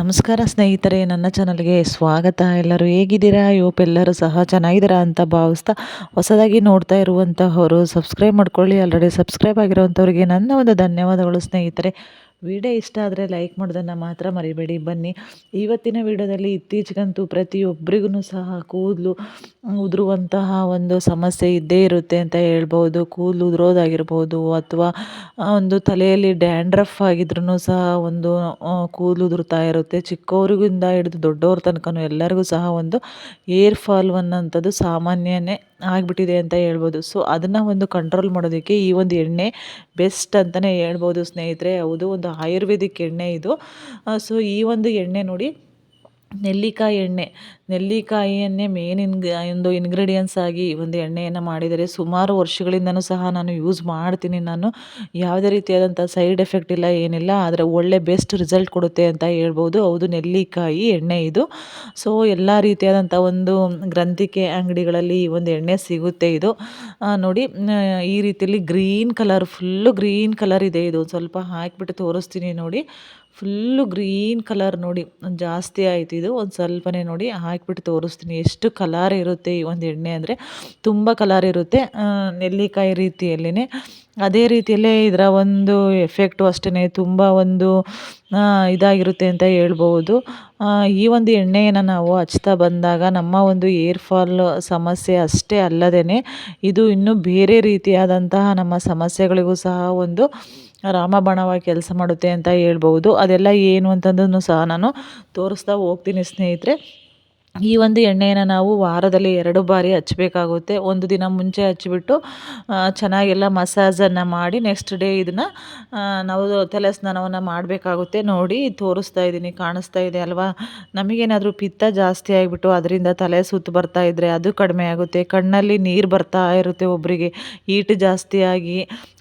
ನಮಸ್ಕಾರ ಸ್ನೇಹಿತರೆ, ನನ್ನ ಚಾನಲ್ಗೆ ಸ್ವಾಗತ. ಎಲ್ಲರೂ ಹೇಗಿದ್ದೀರಾ? ಎಲ್ಲರೂ ಸಹ ಚೆನ್ನಾಗಿದ್ದೀರಾ ಅಂತ ಭಾವಿಸ್ತಾ ಹೊಸದಾಗಿ ನೋಡ್ತಾ ಇರುವಂತಹವರು ಸಬ್ಸ್ಕ್ರೈಬ್ ಮಾಡ್ಕೊಳ್ಳಿ. ಆಲ್ರೆಡಿ ಸಬ್ಸ್ಕ್ರೈಬ್ ಆಗಿರುವಂಥವ್ರಿಗೆ ನನ್ನ ಒಂದು ಧನ್ಯವಾದಗಳು ಸ್ನೇಹಿತರೆ. ವಿಡಿಯೋ ಇಷ್ಟ ಆದರೆ ಲೈಕ್ ಮಾಡೋದನ್ನು ಮಾತ್ರ ಮರಿಬೇಡಿ. ಬನ್ನಿ, ಇವತ್ತಿನ ವಿಡಿಯೋದಲ್ಲಿ ಇತ್ತೀಚೆಗಂತೂ ಪ್ರತಿಯೊಬ್ಬರಿಗೂ ಸಹ ಕೂದಲು ಉದುರುವಂತಹ ಒಂದು ಸಮಸ್ಯೆ ಇದ್ದೇ ಇರುತ್ತೆ ಅಂತ ಹೇಳ್ಬೋದು. ಕೂದಲು ಉದುರೋದಾಗಿರ್ಬೋದು ಅಥವಾ ಒಂದು ತಲೆಯಲ್ಲಿ ಡ್ಯಾಂಡ್ರಫ್ ಆಗಿದ್ರೂ ಸಹ ಒಂದು ಕೂದಲು ಉದುರ್ತಾ ಇರುತ್ತೆ. ಚಿಕ್ಕವರಿಗಿಂದ ಹಿಡಿದು ದೊಡ್ಡವ್ರ ತನಕನೂ ಎಲ್ಲರಿಗೂ ಸಹ ಒಂದು ಏರ್ ಫಾಲ್ ಅನ್ನೋಂಥದ್ದು ಸಾಮಾನ್ಯನೇ ಆಗಿಬಿಟ್ಟಿದೆ ಅಂತ ಹೇಳ್ಬೋದು. ಸೊ ಅದನ್ನು ಒಂದು ಕಂಟ್ರೋಲ್ ಮಾಡೋದಕ್ಕೆ ಈ ಒಂದು ಎಣ್ಣೆ ಬೆಸ್ಟ್ ಅಂತಲೇ ಹೇಳ್ಬೋದು ಸ್ನೇಹಿತರೆ. ಹೌದು, ಒಂದು ಆಯುರ್ವೇದಿಕ್ ಎಣ್ಣೆ ಇದು. ಸೊ ಈ ಒಂದು ಎಣ್ಣೆ ನೋಡಿ ನೆಲ್ಲಿಕಾಯಿ ಎಣ್ಣೆ. ನೆಲ್ಲಿಕಾಯಿಯನ್ನೇ ಮೇನ್ ಇನ್ಗ್ ಒಂದು ಇನ್ಗ್ರೀಡಿಯೆಂಟ್ಸ್ ಆಗಿ ಒಂದು ಎಣ್ಣೆಯನ್ನು ಮಾಡಿದರೆ ಸುಮಾರು ವರ್ಷಗಳಿಂದನೂ ಸಹ ನಾನು ಯೂಸ್ ಮಾಡ್ತೀನಿ. ನಾನು ಯಾವುದೇ ರೀತಿಯಾದಂಥ ಸೈಡ್ ಎಫೆಕ್ಟ್ ಇಲ್ಲ, ಏನಿಲ್ಲ. ಆದರೆ ಒಳ್ಳೆ ಬೆಸ್ಟ್ ರಿಸಲ್ಟ್ ಕೊಡುತ್ತೆ ಅಂತ ಹೇಳ್ಬೋದು. ಹೌದು, ನೆಲ್ಲಿಕಾಯಿ ಎಣ್ಣೆ ಇದು. ಸೊ ಎಲ್ಲ ರೀತಿಯಾದಂಥ ಒಂದು ಗ್ರಂಥಿಕೆ ಅಂಗಡಿಗಳಲ್ಲಿ ಈ ಒಂದು ಎಣ್ಣೆ ಸಿಗುತ್ತೆ ಇದು. ನೋಡಿ ಈ ರೀತಿಯಲ್ಲಿ green colour full green colour ಇದೆ ಇದು. ಸ್ವಲ್ಪ ಹಾಕಿಬಿಟ್ಟು ತೋರಿಸ್ತೀನಿ ನೋಡಿ. ಫುಲ್ಲು ಗ್ರೀನ್ ಕಲರ್ ನೋಡಿ. ಜಾಸ್ತಿ ಆಯ್ತು ಇದು. ಒಂದು ಸ್ವಲ್ಪನೇ ನೋಡಿ ಹಾಕಿಬಿಟ್ಟು ತೋರಿಸ್ತೀನಿ ಎಷ್ಟು ಕಲರ್ ಇರುತ್ತೆ ಈ ಒಂದು ಎಣ್ಣೆ ಅಂದರೆ. ತುಂಬ ಕಲರ್ ಇರುತ್ತೆ. ನೆಲ್ಲಿಕಾಯಿ ರೀತಿಯಲ್ಲೇ ಅದೇ ರೀತಿಯಲ್ಲೇ ಇದರ ಒಂದು ಎಫೆಕ್ಟು ಅಷ್ಟೇ ತುಂಬ ಒಂದು ಇದಾಗಿರುತ್ತೆ ಅಂತ ಹೇಳ್ಬೋದು. ಈ ಒಂದು ಎಣ್ಣೆಯನ್ನು ನಾವು ಹಚ್ತಾ ಬಂದಾಗ ನಮ್ಮ ಒಂದು ಏರ್ ಫಾಲ್ ಸಮಸ್ಯೆ ಅಷ್ಟೇ ಅಲ್ಲದೇ ಇದು ಇನ್ನೂ ಬೇರೆ ರೀತಿಯಾದಂತಹ ನಮ್ಮ ಸಮಸ್ಯೆಗಳಿಗೂ ಸಹ ಒಂದು ರಾಮಬಾಣವಾಗಿ ಕೆಲಸ ಮಾಡುತ್ತೆ ಅಂತ ಹೇಳ್ಬೋದು ಅದೆಲ್ಲ ಏನು ಅಂತಂದನ್ನು ಸಹ ನಾನು ತೋರಿಸ್ತಾ ಹೋಗ್ತೀನಿ ಸ್ನೇಹಿತರೆ. ಈ ಒಂದು ಎಣ್ಣೆಯನ್ನು ನಾವು ವಾರದಲ್ಲಿ ಎರಡು ಬಾರಿ ಹಚ್ಚಬೇಕಾಗುತ್ತೆ ಒಂದು ದಿನ ಮುಂಚೆ ಹಚ್ಚಿಬಿಟ್ಟು ಚೆನ್ನಾಗೆಲ್ಲ ಮಸಾಜನ್ನು ಮಾಡಿ ನೆಕ್ಸ್ಟ್ ಡೇ ಇದನ್ನು ನಾವು ತಲೆ ಸ್ನಾನವನ್ನು ಮಾಡಬೇಕಾಗುತ್ತೆ. ನೋಡಿ, ತೋರಿಸ್ತಾ ಇದ್ದೀನಿ ಕಾಣಿಸ್ತಾ ಇದೆ ಅಲ್ವಾ? ನಮಗೇನಾದರೂ ಪಿತ್ತ ಜಾಸ್ತಿ ಆಗಿಬಿಟ್ಟು ಅದರಿಂದ ತಲೆ ಸುತ್ತು ಬರ್ತಾ ಇದ್ದರೆ ಅದು ಕಡಿಮೆ ಆಗುತ್ತೆ. ಕಣ್ಣಲ್ಲಿ ನೀರು ಬರ್ತಾ ಇರುತ್ತೆ ಒಬ್ಬರಿಗೆ ಹೀಟ್ ಜಾಸ್ತಿ ಆಗಿ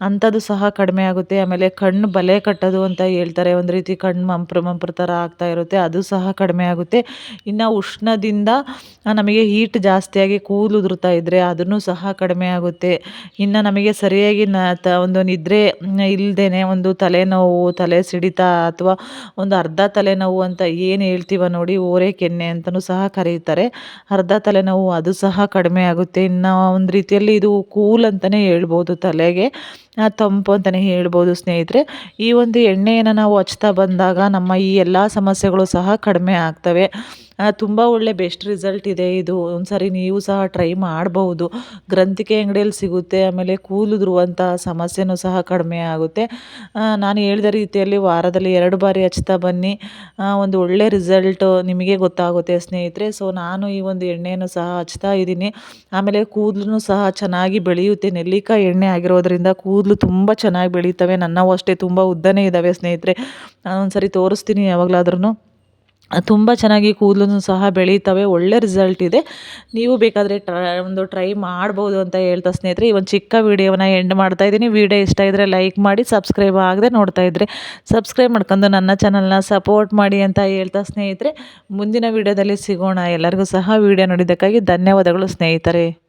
ಅಂಥದ್ದು ಸಹ ಕಡಿಮೆ ಆಗುತ್ತೆ. ಆಮೇಲೆ ಕಣ್ಣು ಬಲೆ ಕಟ್ಟೋದು ಅಂತ ಹೇಳ್ತಾರೆ. ಒಂದು ರೀತಿ ಕಣ್ಣು ಮಂಪ್ರ ಮಂಪ್ರ ಥರ ಆಗ್ತಾ ಇರುತ್ತೆ. ಅದು ಸಹ ಕಡಿಮೆ ಆಗುತ್ತೆ. ಇನ್ನು ಉಷ್ಣ ದಿಂದ ನಮಗೆ ಹೀಟ್ ಜಾಸ್ತಿಯಾಗಿ ಕೂದಲು ಉದುರ್ತಾ ಇದ್ದರೆ ಅದನ್ನು ಸಹ ಕಡಿಮೆ ಆಗುತ್ತೆ. ಇನ್ನು ನಮಗೆ ಸರಿಯಾಗಿ ನ ತ ಒಂದು ನಿದ್ರೆ ಇಲ್ಲದೇ ಒಂದು ತಲೆನೋವು, ತಲೆ ಸಿಡಿತ ಅಥವಾ ಒಂದು ಅರ್ಧ ತಲೆನೋವು ಅಂತ ಏನು ಹೇಳ್ತೀವ ನೋಡಿ ಓರೆ ಕೆನ್ನೆ ಅಂತಲೂ ಸಹ ಕರೀತಾರೆ. ಅರ್ಧ ತಲೆನೋವು ಅದು ಸಹ ಕಡಿಮೆ ಆಗುತ್ತೆ. ಇನ್ನು ಒಂದು ರೀತಿಯಲ್ಲಿ ಇದು ಕೂಲ್ ಅಂತಲೇ ಹೇಳ್ಬೋದು ತಲೆಗೆ ತಂಪು ಅಂತಲೇ ಹೇಳ್ಬೋದು ಸ್ನೇಹಿತರೆ. ಈ ಒಂದು ಎಣ್ಣೆಯನ್ನು ನಾವು ಹಚ್ತಾ ಬಂದಾಗ ನಮ್ಮ ಈ ಎಲ್ಲ ಸಮಸ್ಯೆಗಳು ಸಹ ಕಡಿಮೆ ಆಗ್ತವೆ. ತುಂಬ ಒಳ್ಳೆ ಬೆಸ್ಟ್ ರಿಸಲ್ಟ್ ಇದೆ ಇದು. ಒಂದ್ಸರಿ ಸಾರಿ ನೀವು ಸಹ ಟ್ರೈ ಮಾಡಬಹುದು. ಗ್ರಂಥಿಕೆ ಅಂಗಡಿಯಲ್ಲಿ ಸಿಗುತ್ತೆ, ಆಮೇಲೆ ಕೂದಲುದುರುವಂಥ ಸಮಸ್ಯೆನೂ ಸಹ ಕಡಿಮೆ ಆಗುತ್ತೆ. ನಾನು ಹೇಳಿದ ರೀತಿಯಲ್ಲಿ ವಾರದಲ್ಲಿ ಎರಡು ಬಾರಿ ಹಚ್ತಾ ಬನ್ನಿ. ಒಂದು ಒಳ್ಳೆ ರಿಸಲ್ಟ್ ನಿಮಗೆ ಗೊತ್ತಾಗುತ್ತೆ ಸ್ನೇಹಿತರೆ. ಸೊ ನಾನು ಈ ಒಂದು ಎಣ್ಣೆಯನ್ನು ಸಹ ಹಚ್ತಾ ಇದ್ದೀನಿ. ಆಮೇಲೆ ಕೂದಲು ಸಹ ಚೆನ್ನಾಗಿ ಬೆಳೆಯುತ್ತೆ. ನೆಲ್ಲಿಕಾಯಿ ಎಣ್ಣೆ ಆಗಿರೋದ್ರಿಂದ ಕೂದಲು ತುಂಬ ಚೆನ್ನಾಗಿ ಬೆಳೀತವೆ. ನನ್ನವು ಅಷ್ಟೇ ತುಂಬ ಉದ್ದನೇ ಇದ್ದಾವೆ ಸ್ನೇಹಿತರೆ. ನಾನೊಂದ್ಸರಿ ತೋರಿಸ್ತೀನಿ ಯಾವಾಗಲಾದ್ರೂ ತುಂಬ ಚೆನ್ನಾಗಿ ಕೂದಲು ಸಹ ಬೆಳೀತವೆ, ಒಳ್ಳೆ ರಿಸಲ್ಟ್ ಇದೆ. ನೀವು ಬೇಕಾದರೆ ಟ್ರ, ಒಂದು ಟ್ರೈ ಮಾಡ್ಬೋದು ಅಂತ ಹೇಳ್ತಾ ಸ್ನೇಹಿತರೆ. ಈ ಒಂದು ಚಿಕ್ಕ ವೀಡಿಯೋನ ಎಂಡ್ ಮಾಡ್ತಾ ಇದ್ದೀನಿ. ವೀಡಿಯೋ ಇಷ್ಟ ಇದ್ದರೆ ಲೈಕ್ ಮಾಡಿ ಸಬ್ಸ್ಕ್ರೈಬ್ ಆಗದೆ ನೋಡ್ತಾ ಇದ್ದರೆ ಸಬ್ಸ್ಕ್ರೈಬ್ ಮಾಡ್ಕೊಂಡು ನನ್ನ ಚಾನಲ್ನ ಸಪೋರ್ಟ್ ಮಾಡಿ ಅಂತ ಹೇಳ್ತಾ ಸ್ನೇಹಿತರೆ. ಮುಂದಿನ ವೀಡಿಯೋದಲ್ಲಿ ಸಿಗೋಣ. ಎಲ್ಲರಿಗೂ ಸಹ ವೀಡಿಯೋ ನೋಡಿದ್ದಕ್ಕಾಗಿ ಧನ್ಯವಾದಗಳು ಸ್ನೇಹಿತರೆ.